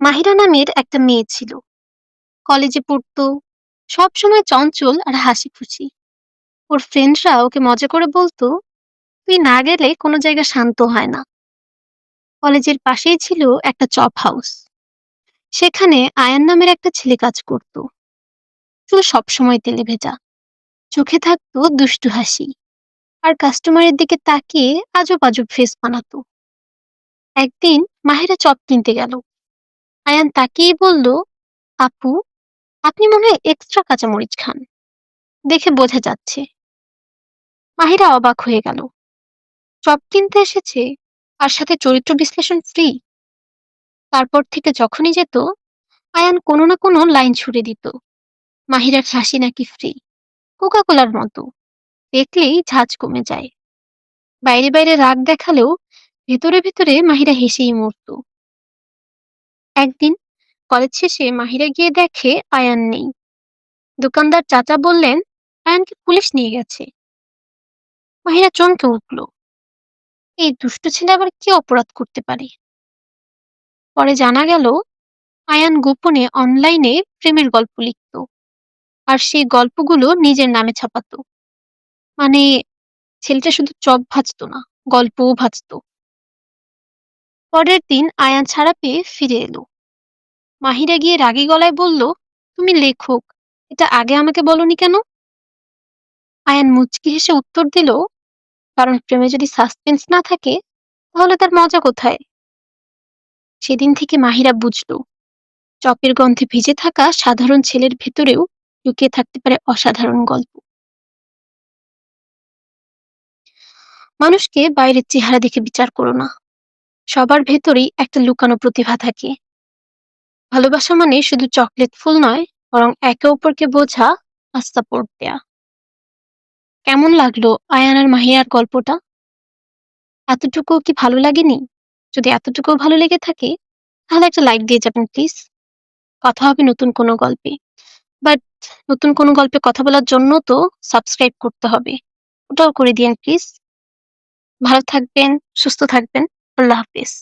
মাহিরা নামের একটা মেয়ে ছিল। কলেজে পড়তো, সবসময় চঞ্চল আর হাসি খুশি ওর ফ্রেন্ডরা ওকে মজা করে বলতো, তুই না গেলে কোনো জায়গা শান্ত হয় না। কলেজের পাশেই ছিল একটা চপ হাউস সেখানে আয়ান নামের একটা ছেলে কাজ করত। চুল সবসময় তেলে ভেজা চোখে থাকতো দুষ্টু হাসি। আর কাস্টমারের দিকে তাকিয়ে আজব আজব ফেস বানাতো। একদিন মাহিরা চপ কিনতে গেল। আয়ান তাকিয়ে বলল, আপু, আপনি মনে হয় এক্সট্রা কাঁচামরিচ খান। দেখে বোঝা যাচ্ছে। মাহিরা অবাক হয়ে গেল। চপ কিনতে এসেছে আর সাথে চরিত্র বিশ্লেষণ ফ্রি তারপর থেকে যখনই যেত, আয়ান কোনো না কোনো লাইন ছুড়ে দিত। মাহিরার হাসি নাকি ফ্রি কোকা কোলার মতো। দেখলেই ঝাঁজ কমে যায়। বাইরে বাইরে রাগ দেখালেও ভেতরে ভেতরে মাহিরা হেসেই মরত। একদিন কলেজ শেষে মাহিরা গিয়ে দেখে আয়ান নেই। দোকানদার চাচা বললেন, আয়ানকে পুলিশ নিয়ে গেছে। মাহিরা চমকে উঠল। এই দুষ্ট ছেলে আবার কি অপরাধ করতে পারে? পরে জানা গেল, আয়ান গোপনে অনলাইনে প্রেমের গল্প লিখত। আর সেই গল্পগুলো নিজের নামে ছাপাতো। মানে ছেলেটা শুধু চপ ভাজতো না, গল্পও ভাজতো। পরের দিন আয়ান ছাড়া পেয়ে ফিরে এলো। মাহিরা গিয়ে রাগী গলায় বলল, তুমি লেখক, এটা আগে আমাকে বলনি কেন? আয়ান মুচকি হেসে উত্তর দিল, কারণ প্রেমে যদি সাসপেন্স না থাকে, তাহলে তার মজা কোথায়? সেদিন থেকে মাহিরা বুঝলো, চপের গন্ধে ভিজে থাকা সাধারণ ছেলের ভেতরেও লুকিয়ে থাকতে পারে অসাধারণ গল্প। মানুষকে বাইরের চেহারা দেখে বিচার করো না। সবার ভেতরেই একটা লুকানো প্রতিভা থাকে। ভালোবাসা মানে শুধু চকলেট ফুল নয়, বরং একে অপরকে বোঝা, আস্থা সাপোর্ট দেয়া। কেমন লাগল আয়ান আর মাহিয়ার গল্পটা? এতটুকু কি ভালো লাগেনি? যদি এতটুকু ভালো লেগে থাকে, তাহলে একটা লাইক দিয়ে যাবেন, প্লিজ। কথা হবে নতুন কোনো গল্পে। বাট, নতুন কোনো গল্পে কথা বলার জন্য তো সাবস্ক্রাইব করতে হবে। ওটাও করে দিন প্লিজ। ভালো থাকবেন, সুস্থ থাকবেন। আল্লাহ হাফিজ।